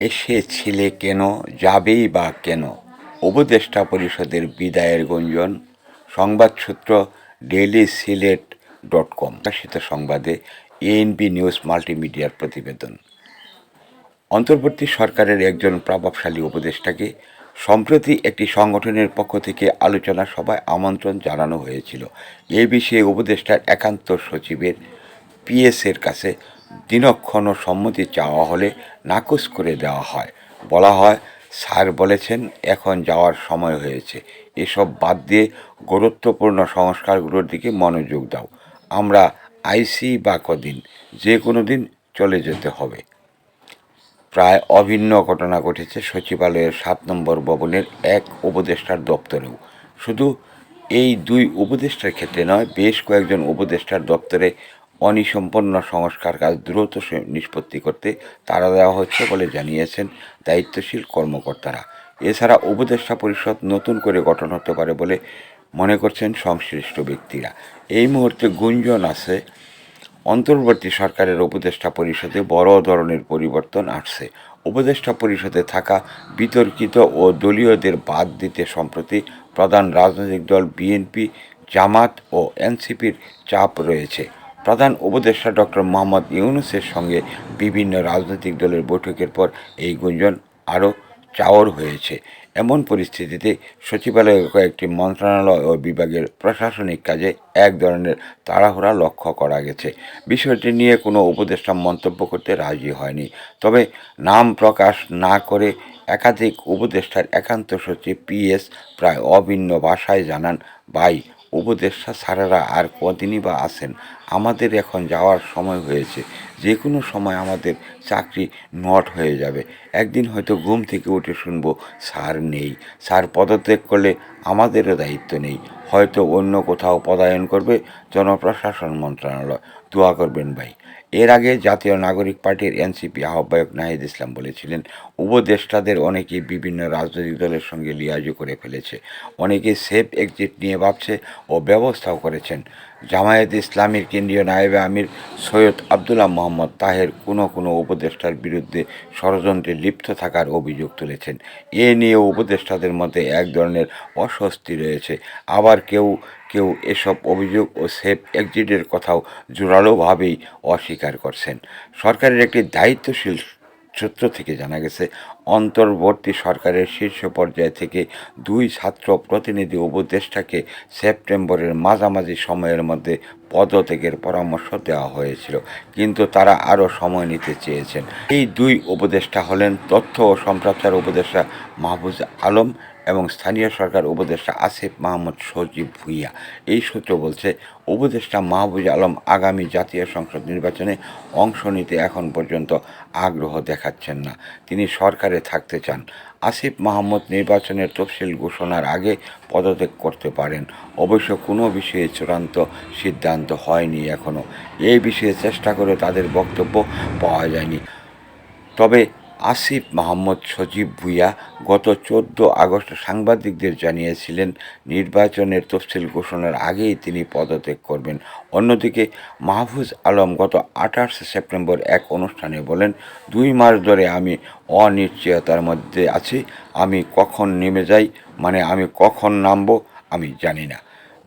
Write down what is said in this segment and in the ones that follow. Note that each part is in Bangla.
এসেছিলে কেন, যাবেই বা কেন? উপদেষ্টা পরিষদের বিদায়ের গুঞ্জন সংবাদসূত্র ডেইলি সিলেট ডট কম প্রকাশিত সংবাদে এএনবি নিউজ মাল্টিমিডিয়ার প্রতিবেদন। অন্তর্বর্তী সরকারের একজন প্রভাবশালী উপদেষ্টাকে সম্প্রতি একটি সংগঠনের পক্ষ থেকে আলোচনা সভায় আমন্ত্রণ জানানো হয়েছিল। এ বিষয়ে উপদেষ্টার একান্ত সচিবের পিএসের কাছে দিনক্ষণ সম্মতি চাওয়া হলে নাকচ করে দেওয়া হয়। বলা হয়, স্যার বলেছেন, এখন যাওয়ার সময় হয়েছে। এসব বাদ দিয়ে গুরুত্বপূর্ণ সংস্কারগুলোর দিকে মনোযোগ দাও। আমরা আইসি বা কদিন, যে কোনো দিন চলে যেতে হবে। প্রায় অভিন্ন ঘটনা ঘটেছে সচিবালয়ের সাত নম্বর ভবনের এক উপদেষ্টার দপ্তরেও। শুধু এই দুই উপদেষ্টার ক্ষেত্রে নয়, বেশ কয়েকজন উপদেষ্টার দপ্তরে অনিসম্পন্ন সংস্কার কাজ দ্রুত নিষ্পত্তি করতে তাড়া দেওয়া হচ্ছে বলে জানিয়েছেন দায়িত্বশীল কর্মকর্তারা। এছাড়া উপদেষ্টা পরিষদ নতুন করে গঠন হতে পারে বলে মনে করছেন সংশ্লিষ্ট ব্যক্তিরা। এই মুহূর্তে গুঞ্জন আছে। অন্তর্বর্তী সরকারের উপদেষ্টা পরিষদে বড় ধরনের পরিবর্তন আসছে। উপদেষ্টা পরিষদে থাকা বিতর্কিত ও দলীয়দের বাদ দিতে সম্প্রতি প্রধান রাজনৈতিক দল বিএনপি, জামাত ও এনসিপির চাপ রয়েছে। প্রধান উপদেষ্টা ডক্টর মোহাম্মদ ইউনুসের সঙ্গে বিভিন্ন রাজনৈতিক দলের বৈঠকের পর এই গুঞ্জন আরও চাওর হয়েছে। এমন পরিস্থিতিতে সচিবালয়ের কয়েকটি মন্ত্রণালয় ও বিভাগের প্রশাসনিক কাজে এক ধরনের তাড়াহুড়া লক্ষ্য করা গেছে। বিষয়টি নিয়ে কোনো উপদেষ্টা মন্তব্য করতে রাজি হয়নি। তবে নাম প্রকাশ না করে একাধিক উপদেষ্টার একান্ত সচিব পিএস প্রায় অভিন্ন ভাষায় জানান, ভাই উপদেষ্টা স্যারেরা আর কদিনই বা আসেন আমাদের এখন যাওয়ার সময় হয়েছে। যে কোনো সময় আমাদের চাকরি নট হয়ে যাবে। একদিন হয়তো ঘুম থেকে উঠে শুনব, স্যার নেই। স্যার পদত্যাগ করলে আমাদেরও দায়িত্ব নেই। হয়তো অন্য কোথাও পদায়ন করবে জনপ্রশাসন মন্ত্রণালয়। দোয়া করবেন ভাই। এর আগে জাতীয় নাগরিক পার্টির এনসিপি আহ্বায়ক নাহিদ ইসলাম বলেছিলেন, উপদেষ্টাদের অনেকেই বিভিন্ন রাজনৈতিক দলের সঙ্গে লিয়াজু করে ফেলেছে। অনেকে সেফ এক্সিট নিয়ে ভাবছে ও ব্যবস্থাও করেছেন। জামায়াত ইসলামীর কেন্দ্রীয় নায়েবে আমির সৈয়দ আবদুল্লাহ মোহাম্মদ তাহের কোনো কোনো উপদেষ্টার বিরুদ্ধে ষড়যন্ত্রে লিপ্ত থাকার অভিযোগ তুলেছেন। এ নিয়ে উপদেষ্টাদের মধ্যে এক ধরনের অস্বস্তি রয়েছে। আবার কেউ কেউ এসব অভিযোগ ও সেফ এক্সিটের কথাও জোরালোভাবেই অস্বীকার করছেন। সরকারের একটি দায়িত্বশীল সূত্র থেকে জানা গেছে অন্তর্বর্তী সরকারের শীর্ষ পর্যায় থেকে দুই ছাত্র প্রতিনিধি উপদেষ্টাকে সেপ্টেম্বরের মাঝামাঝি সময়ের মধ্যে পদত্যাগের পরামর্শ দেওয়া হয়েছিল, কিন্তু তারা আরও সময় নিতে চেয়েছেন। এই দুই উপদেষ্টা হলেন তথ্য ও সম্প্রচার উপদেষ্টা মাহবুজ আলম এবং স্থানীয় সরকার উপদেষ্টা আসিফ মাহমুদ সজীব ভুইয়া। এই সূত্র বলছে, উপদেষ্টা মাহবুজ আলম আগামী জাতীয় সংসদ নির্বাচনে অংশ নিতে এখন পর্যন্ত আগ্রহ দেখাচ্ছেন না। তিনি সরকারে থাকতে চান। আসিফ মাহমুদ নির্বাচনের তফসিল ঘোষণার আগে পদত্যাগ করতে পারেন। অবশ্য কোনো বিষয়ে চূড়ান্ত সিদ্ধান্ত হয়নি এখনও এই বিষয়ে চেষ্টা করে তাদের বক্তব্য পাওয়া যায়নি। তবে আসিফ মাহমুদ সজীব ভুইয়া গত চোদ্দ আগস্ট সাংবাদিকদের জানিয়েছিলেন, নির্বাচনের তফসিল ঘোষণার আগেই তিনি পদত্যাগ করবেন। অন্যদিকে মাহফুজ আলম গত আঠাশ সেপ্টেম্বর এক অনুষ্ঠানে বলেন, দুই মাস ধরে আমি অনিশ্চয়তার মধ্যে আছি। আমি কখন নেমে যাই? মানে আমি কখন নামবো? আমি জানি না।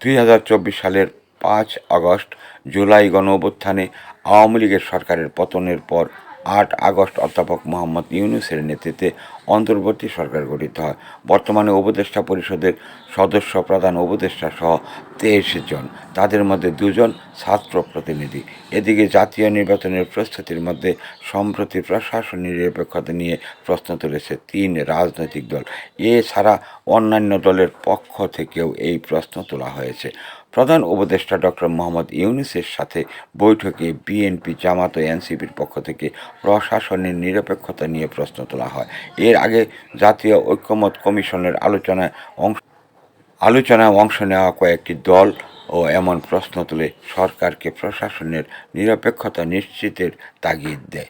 দুই হাজার চব্বিশ সালের পাঁচ আগস্ট জুলাই গণ অভ্যুত্থানে আওয়ামী লীগের সরকারের পতনের পর আট আগস্ট অধ্যাপক মোহাম্মদ ইউনুসের নেতৃত্বে অন্তর্বর্তী সরকার গঠিত হয়। বর্তমানে উপদেষ্টা পরিষদের সদস্য প্রধান উপদেষ্টা সহ তেইশ জন। তাদের মধ্যে দুজন ছাত্র প্রতিনিধি। এদিকে জাতীয় নির্বাচনের প্রস্তুতির মধ্যে সম্প্রতি প্রশাসন নিরপেক্ষতা নিয়ে প্রশ্ন তুলেছে তিন রাজনৈতিক দল। এছাড়া অন্যান্য দলের পক্ষ থেকেও এই প্রশ্ন তোলা হয়েছে। প্রধান উপদেষ্টা ডক্টর মোহাম্মদ ইউনুসের সাথে বৈঠকে বিএনপি জামাত ও এনসিপির পক্ষ থেকে প্রশাসনের নিরপেক্ষতা নিয়ে প্রশ্ন তোলা হয়। এর আগে জাতীয় ঐক্যমত কমিশনের আলোচনায় অংশ আলোচনায় অংশ নেওয়া কয়েকটি দল ও এমন প্রশ্ন তুলে সরকারকে প্রশাসনের নিরপেক্ষতা নিশ্চিতের তাগিদ দেয়।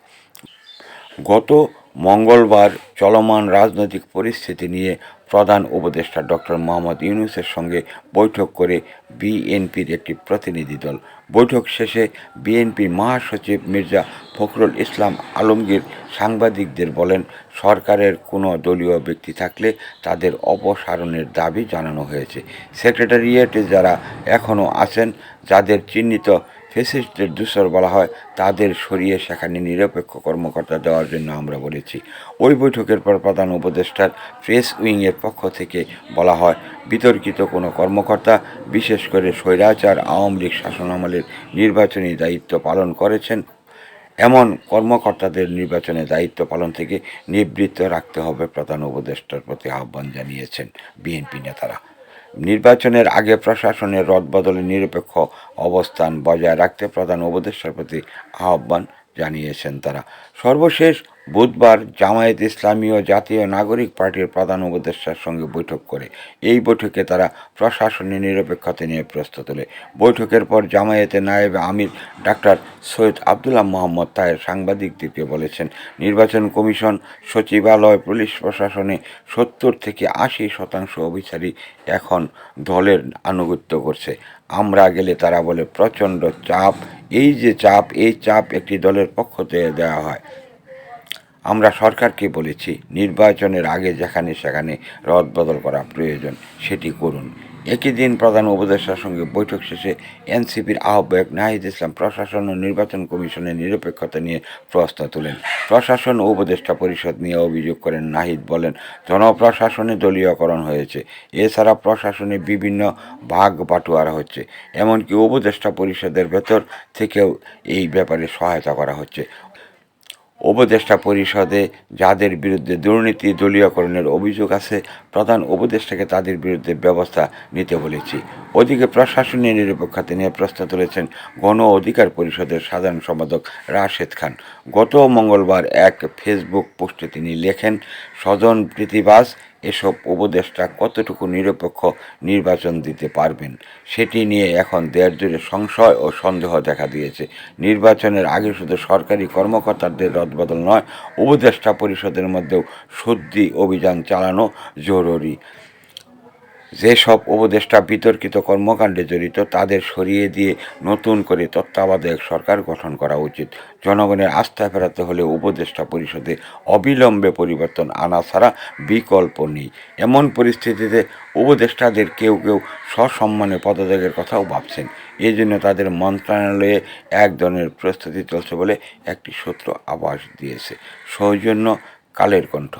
গত মঙ্গলবার চলমান রাজনৈতিক পরিস্থিতি নিয়ে প্রধান উপদেষ্টা ডক্টর মোহাম্মদ ইউনুসের সঙ্গে বৈঠক করে বিএনপির একটি প্রতিনিধি দল। বৈঠক শেষে বিএনপি মহাসচিব মির্জা ফখরুল ইসলাম আলমগীর সাংবাদিকদের বলেন, সরকারের কোনো দলীয় ব্যক্তি থাকলে তাদের অপসারণের দাবি জানানো হয়েছে। সেক্রেটারিয়েটে যারা এখনও আছেন, যাদের চিহ্নিত ফেসিস্টদের দূষর বলা হয়, তাদের সরিয়ে সেখানে নিরপেক্ষ কর্মকর্তা দেওয়ার জন্য আমরা বলেছি। ওই বৈঠকের পর প্রধান উপদেষ্টার প্রেস উইংয়ের পক্ষ থেকে বলা হয়, বিতর্কিত কোনো কর্মকর্তা, বিশেষ করে স্বৈরাচার, আওয়ামী লীগ শাসনামলের নির্বাচনী দায়িত্ব পালন করেছেন, এমন কর্মকর্তাদের নির্বাচনে দায়িত্ব পালন থেকে নিবৃত্ত রাখতে হবে, প্রধান উপদেষ্টার প্রতি আহ্বান জানিয়েছেন বিএনপি নেতারা। নির্বাচনের আগে প্রশাসনের রদবদলে নিরপেক্ষ অবস্থান বজায় রাখতে প্রধান উপদেষ্টার প্রতি আহ্বান জানিয়েছেন তারা। সর্বশেষ বুধবার জামায়াত ইসলামী ও জাতীয় নাগরিক পার্টির প্রধান উপদেষ্টার সঙ্গে বৈঠক করে এই বৈঠকে তারা প্রশাসনের নিরপেক্ষতা নিয়ে প্রশ্ন তোলে। বৈঠকের পর জামায়াতে নায়েবে আমির ডাক্তার সৈয়দ আবদুল্লাহ মোহাম্মদ তায়ের সাংবাদিকদেরকে বলেছেন, নির্বাচন কমিশন, সচিবালয়, পুলিশ প্রশাসনে সত্তর থেকে আশি শতাংশ অভিচারী এখন দলের আনুগত্য করছে। আমরা গেলে তারা বলে, প্রচণ্ড চাপ এই যে চাপ, এই চাপ একটি দলের পক্ষ থেকে দেওয়া হয়। আমরা সরকারকে বলেছি, নির্বাচনের আগে যেখানে সেখানে রদবদল করা প্রয়োজন, সেটি করুন। একই দিন প্রধান উপদেষ্টার সঙ্গে বৈঠক শেষে এনসিপির আহ্বায়ক নাহিদ ইসলাম প্রশাসন ও নির্বাচন কমিশনের নিরপেক্ষতা নিয়ে প্রশ্ন তোলেন। প্রশাসন ও উপদেষ্টা পরিষদ নিয়ে অভিযোগ করেন নাহিদ বলেন, জনপ্রশাসনে দলীয়করণ হয়েছে। এছাড়া প্রশাসনে বিভিন্ন ভাগ বাটোয়ারা হচ্ছে। এমনকি উপদেষ্টা পরিষদের ভেতর থেকেও এই ব্যাপারে সহায়তা করা হচ্ছে। উপদেষ্টা পরিষদে যাদের বিরুদ্ধে দুর্নীতি দলীয়করণের অভিযোগ আছে, প্রধান উপদেষ্টাকে তাদের বিরুদ্ধে ব্যবস্থা নিতে বলেছি। ওদিকে প্রশাসনীয় নিরপেক্ষতা নিয়ে প্রশ্ন তুলেছেন গণ অধিকার পরিষদের সাধারণ সম্পাদক রাশেদ খান। গত মঙ্গলবার এক ফেসবুক পোস্টে তিনি লেখেন, স্বজন প্রীতিবাস এসব উপদেষ্টা কতটুকু নিরপেক্ষ নির্বাচন দিতে পারবেন? সেটি নিয়ে এখন দেড় জুড়ে সংশয় ও সন্দেহ দেখা দিয়েছে। নির্বাচনের আগে শুধু সরকারি কর্মকর্তাদের রদবদল নয়, উপদেষ্টা পরিষদের মধ্যেও শুদ্ধি অভিযান চালানো জরুরি। যেসব উপদেষ্টা বিতর্কিত কর্মকাণ্ডে জড়িত, তাদের সরিয়ে দিয়ে নতুন করে তত্ত্বাবধায়ক সরকার গঠন করা উচিত। জনগণের আস্থা ফেরাতে হলে উপদেষ্টা পরিষদে অবিলম্বে পরিবর্তন আনা ছাড়া বিকল্প নেই। এমন পরিস্থিতিতে উপদেষ্টাদের কেউ কেউ সসম্মানে পদত্যাগের কথাও ভাবছেন। এই জন্য তাদের মন্ত্রণালয়ে এক ধরনের প্রস্তুতি চলছে বলে একটি সূত্র আভাস দিয়েছে। সৌজন্য কালের কণ্ঠ।